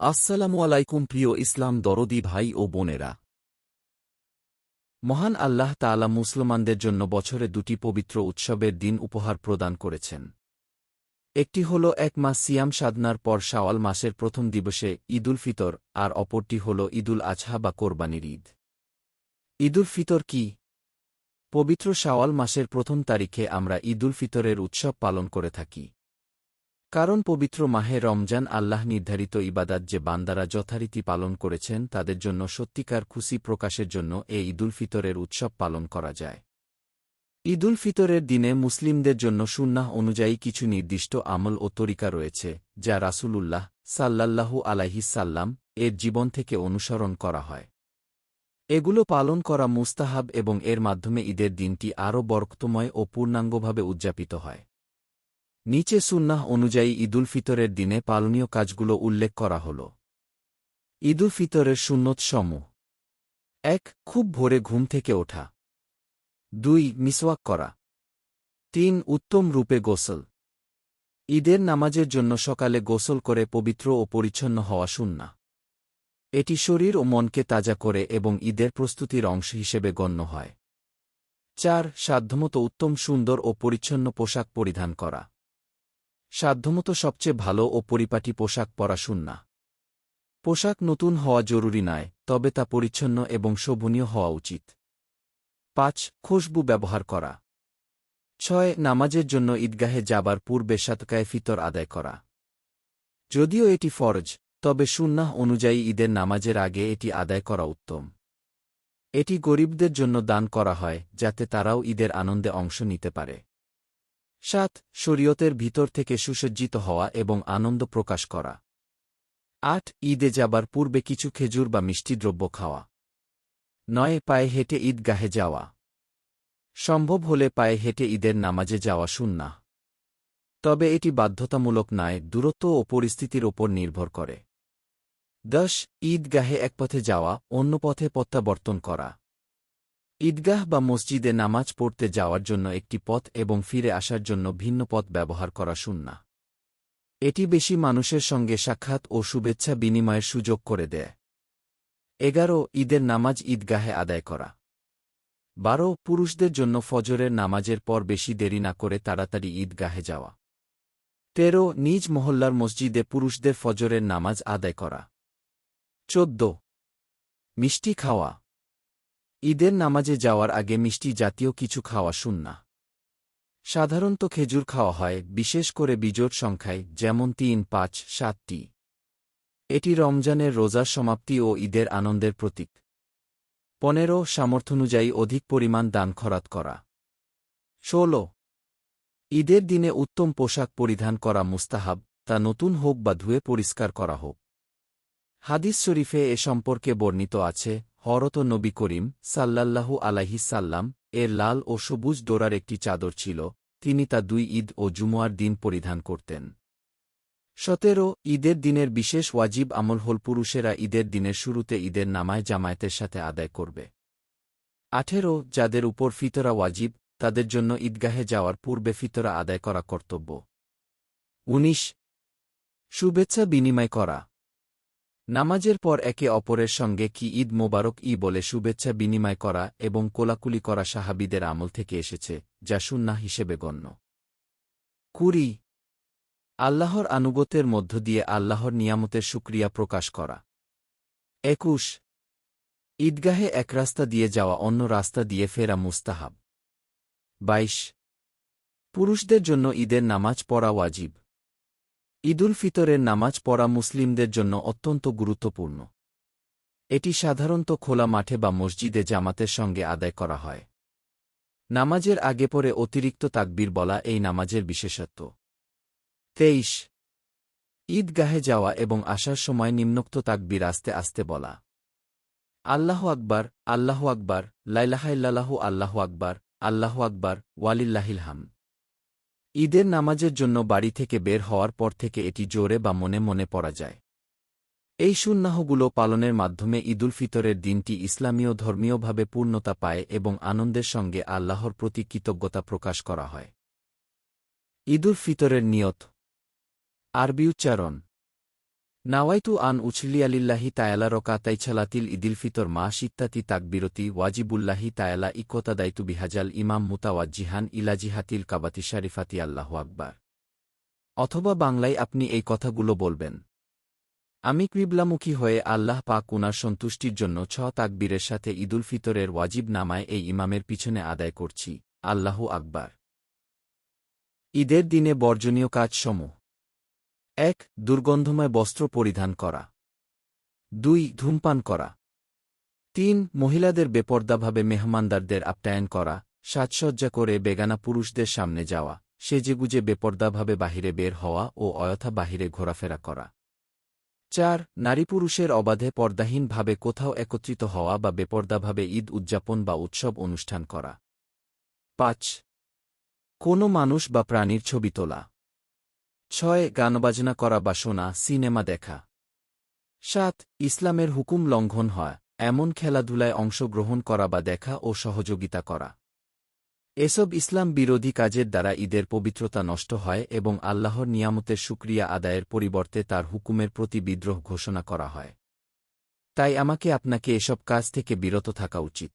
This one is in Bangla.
আসসালামু আলাইকুম প্রিয় ইসলাম দরদি ভাই ও বোনেরা। মহান আল্লাহ তাআলা মুসলমানদের জন্য বছরে দুটি পবিত্র উৎসবের দিন উপহার প্রদান করেছেন। একটি হল এক মাস সিয়াম সাধনার পর শাওয়াল মাসের প্রথম দিবসে ঈদুল ফিতর, আর অপরটি হল ঈদুল আজহা বা কোরবানির ঈদ। ঈদুল ফিতর কি? পবিত্র শাওয়াল মাসের প্রথম তারিখে আমরা ঈদুল ফিতরের উৎসব পালন করে থাকি। কারণ পবিত্র মাহে রমজান আল্লাহ নির্ধারিত ইবাদাত যে বান্দারা যথারীতি পালন করেছেন তাদের জন্য সত্যিকার খুশি প্রকাশের জন্য এ ঈদুল ফিতরের উৎসব পালন করা যায়। ঈদুল ফিতরের দিনে মুসলিমদের জন্য সুন্নাহ অনুযায়ী কিছু নির্দিষ্ট আমল ও তরিকা রয়েছে, যা রাসূলুল্লাহ সাল্লাল্লাহু আলাইহিসাল্লাম এর জীবন থেকে অনুসরণ করা হয়। এগুলো পালন করা মুস্তাহাব এবং এর মাধ্যমে ঈদের দিনটি আরও বরক্তময় ও পূর্ণাঙ্গভাবে উদযাপিত হয়। নিচে সুন্নাহ অনুযায়ী ঈদুল ফিতরের দিনে পালনীয় কাজগুলো উল্লেখ করা হল। ঈদুল ফিতরের সুন্নত সমূহ এক, খুব ভোরে ঘুম থেকে ওঠা। দুই, মিসওয়াক করা। তিন, উত্তম রূপে গোসল। ঈদের নামাজের জন্য সকালে গোসল করে পবিত্র ও পরিচ্ছন্ন হওয়া সুন্না এটি শরীর ও মনকে তাজা করে এবং ঈদের প্রস্তুতির অংশ হিসেবে গণ্য হয়। চার, সাধ্যমতো উত্তম সুন্দর ও পরিচ্ছন্ন পোশাক পরিধান করা। সাধ্যমতো সবচেয়ে ভালো ও পরিপাটি পোশাক পরা সুন্না। পোশাক নতুন হওয়া জরুরি নয় তবে তা পরিচ্ছন্ন এবং শোভনীয় হওয়া উচিত। পাঁচ, খুশবু ব্যবহার করা। ছয়, নামাজের জন্য ঈদগাহে যাবার পূর্বে সাতকায় ফিতর আদায় করা। যদিও এটি ফরজ, তবে সুন্নাহ অনুযায়ী ঈদের নামাজের আগে এটি আদায় করা উত্তম। এটি গরিবদের জন্য দান করা হয়, যাতে তারাও ঈদের আনন্দে অংশ নিতে পারে। সাত, শরীয়তের ভিতর থেকে সুসজ্জিত হওয়া এবং আনন্দ প্রকাশ করা। আট, ঈদে যাবার পূর্বে কিছু খেজুর বা মিষ্টি দ্রব্য খাওয়া। নয়, পায়ে হেঁটে ঈদগাহে যাওয়া। সম্ভব হলে পায়ে হেঁটে ঈদের নামাজে যাওয়া শুননা তবে এটি বাধ্যতামূলক নয়, দূরত্ব ও পরিস্থিতির ওপর নির্ভর করে। দশ, ঈদগাহে এক পথে যাওয়া, অন্য পথে প্রত্যাবর্তন করা। ঈদগাহ বা মসজিদে নামাজ পড়তে যাওয়ার জন্য একটি পথ এবং ফিরে আসার জন্য ভিন্ন পথ ব্যবহার করা শুননা এটি বেশি মানুষের সঙ্গে সাক্ষাৎ ও শুভেচ্ছা বিনিময়ের সুযোগ করে দেয়। এগারো, ঈদের নামাজ ঈদগাহে আদায় করা। বারো, পুরুষদের জন্য ফজরের নামাজের পর বেশি দেরি না করে তাড়াতাড়ি ঈদগাহে যাওয়া। তেরো, নিজ মহল্লার মসজিদে পুরুষদের ফজরের নামাজ আদায় করা। চোদ্দ, মিষ্টি খাওয়া। ঈদের নামাজে যাওয়ার আগে মিষ্টি জাতীয় কিছু খাওয়া শুননা। সাধারণত খেজুর খাওয়া হয়, বিশেষ করে বিজোট সংখ্যায়, যেমন তিন, পাঁচ, সাতটি। এটি রমজানের রোজার সমাপ্তি ও ঈদের আনন্দের প্রতীক। পনেরো সামর্থ্যানুযায়ী অধিক পরিমাণ দান খরাত করা। ষোল, ঈদের দিনে উত্তম পোশাক পরিধান করা মুস্তাহাব, তা নতুন হোক বা ধুয়ে পরিষ্কার করা হোক। হাদিস শরীফে এ সম্পর্কে বর্ণিত আছে হরত নবী করিম সাল্লাল্লাহু সাল্লাম এর লাল ও সবুজ ডোরার একটি চাদর ছিল, তিনি তা দুই ঈদ ও জুমুয়ার দিন পরিধান করতেন। সতেরো, ঈদের দিনের বিশেষ ওয়াজিব আমল হল পুরুষেরা ঈদের দিনের শুরুতে ঈদের নামায় জামায়াতের সাথে আদায় করবে। আঠেরো, যাদের উপর ফিতরা ওয়াজিব, তাদের জন্য ঈদগাহে যাওয়ার পূর্বে ফিতরা আদায় করা কর্তব্য। উনিশ, শুভেচ্ছা বিনিময় করা। নামাজের পর একে অপরের সঙ্গে কি ঈদ মোবারক ই বলে শুভেচ্ছা বিনিময় করা এবং কোলাকুলি করা সাহাবিদের আমল থেকে এসেছে, যা সুন্না হিসেবে গণ্য। কুড়ি, আল্লাহর আনুগত্যের মধ্য দিয়ে আল্লাহর নিয়ামতের সুক্রিয়া প্রকাশ করা। একুশ, ঈদগাহে এক রাস্তা দিয়ে যাওয়া অন্য রাস্তা দিয়ে ফেরা মুস্তাহাব। বাইশ, পুরুষদের জন্য ঈদের নামাজ পড়া ওয়াজিব। ঈদুল ফিতরের নামাজ পড়া মুসলিমদের জন্য অত্যন্ত গুরুত্বপূর্ণ। এটি সাধারণত খোলা মাঠে বা মসজিদে জামাতের সঙ্গে আদায় করা হয়। নামাজের আগে পরে অতিরিক্ত তাকবীর বলা এই নামাজের বিশেষত্ব। তেইশ। ঈদগাহে যাওয়া এবং আসার সময় নিম্নোক্ত তাকবীর আস্তে আস্তে বলা। আল্লাহ আকবার আল্লাহ আকবার লাইলাহাইল্লাহু আল্লাহ আকবার আল্লাহ আকবার, ওয়ালিল্লাহিল হাম ঈদের নামাজের জন্য বাড়ি থেকে বের হওয়ার পর থেকে এটি জোরে বা মনে মনে পড়া যায়। এই সুন্নাহগুলো পালনের মাধ্যমে ঈদুল ফিতরের দিনটি ইসলামীয় ধর্মীয়ভাবে পূর্ণতা পায় এবং আনন্দের সঙ্গে আল্লাহর প্রতি কৃতজ্ঞতা প্রকাশ করা হয়। ঈদুল ফিতরের নিয়ত। আরবি উচ্চারণ নাওয়াইতু আন উছলিয়ালিল্লাহি তায়ালা রকাতাই ছালাতিল ইদিল ফিতর মাস ইত্যাতি তাকবিরতি ওয়াজিবুল্লাহি তায়ালা ইকতা ইকতাদাইতু বিহাজাল ইমাম মুতাওয়াজ্জিহান ইলাজিহাতিল কাবাতি শারিফাতি আল্লাহ আকবার। অথবা বাংলায় আপনি এই কথাগুলো বলবেন। আমি ক্রিবলামুখী হয়ে আল্লাহ পাক উনার সন্তুষ্টির জন্য ছ তাকবীরের সাথে ঈদুল ফিতরের ওয়াজিব নামায় এই ইমামের পিছনে আদায় করছি, আল্লাহু আকবার। ঈদের দিনে বর্জনীয় কাজসমূহ। এক, দুর্গন্ধময় বস্ত্র পরিধান করা। দুই, ধূমপান করা। তিন, মহিলাদের বেপর্দাভাবে মেহমানদারদের আপ্যায়ন করা। সাজসজ্জা করে বেগানা পুরুষদের সামনে যাওয়া। সেজেগুজে বেপর্দাভাবে বাহিরে বের হওয়া ও অয়থা বাহিরে ঘোরাফেরা করা। চার নারী পুরুষের অবাধে পর্দাহীনভাবে কোথাও একত্রিত হওয়া বা বেপর্দাভাবে ঈদ উদযাপন বা উৎসব অনুষ্ঠান করা। পাঁচ, কোনো মানুষ বা প্রাণীর ছবি তোলা। ছয় গানবাজনা করা বা শোনা, সিনেমা দেখা। সাত, ইসলামের হুকুম লঙ্ঘন হয়, এমন খেলাধুলায় অংশগ্রহণ করা বা দেখা ও সহযোগিতা করা। এসব ইসলাম বিরোধী কাজের দ্বারা ঈদের পবিত্রতা নষ্ট হয় এবং আল্লাহর নিয়ামতের সুক্রিয়া আদায়ের পরিবর্তে তার হুকুমের প্রতি বিদ্রোহ ঘোষণা করা হয়। তাই আমাকে আপনাকে এসব কাজ থেকে বিরত থাকা উচিত।